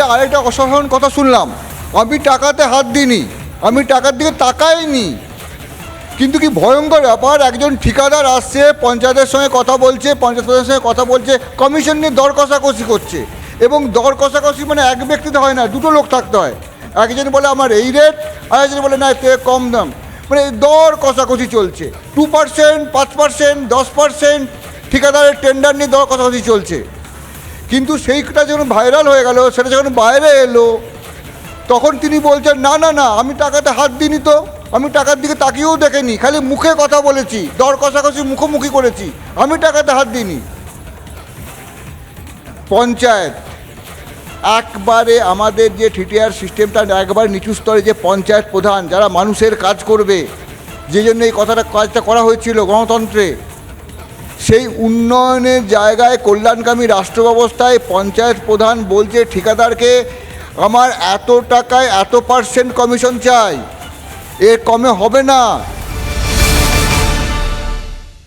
এটা আরেকটা অসাধারণ কথা শুনলাম। আমি টাকাতে হাত দিইনি, আমি টাকার দিকে তাকাইনি। কিন্তু কি ভয়ঙ্কর ব্যাপার, একজন ঠিকাদার আসছে, পঞ্চায়েতের সঙ্গে কথা বলছে পঞ্চায়েত প্রধানের সঙ্গে কথা বলছে কমিশন নিয়ে দর কষাকষি করছে। এবং দর কষাকষি মানে এক ব্যক্তিতে হয় না, দুটো লোক থাকতে হয়। একজন বলে, আমার এই রেট আর একজন বলে, না, এতে কম দাম। মানে দর কষাকষি চলছে। টু পার্সেন্ট পাঁচ পার্সেন্ট দশ পার্সেন্ট ঠিকাদারের টেন্ডার নিয়ে দর কষাকষি চলছে। কিন্তু সেইটা যখন ভাইরাল হয়ে গেল, সেটা যখন বাইরে এলো, তখন তিনি বলছেন, না না না, আমি টাকাতে হাত দিইনি তো। আমি টাকার দিকে তাকিয়েও দেখেনি, খালি মুখে কথা বলেছি, দর কষাকষি মুখোমুখি করেছি। আমি টাকাতে হাত দিইনি। পঞ্চায়েত, একবারে আমাদের যে ঠিটিআর সিস্টেমটা একবার নিচু স্তরে যে পঞ্চায়েত প্রধান, যারা মানুষের কাজ করবে যে জন্য এই কথাটা, কাজটা করা হয়েছিল গণতন্ত্রে সেই উন্নয়নের জায়গায় কল্যাণকামী রাষ্ট্র ব্যবস্থায় পঞ্চায়েত প্রধান বলছে, ঠিকাদারকে আমার এত টাকায় এত পার্সেন্ট কমিশন চাই। এর কমে হবে না।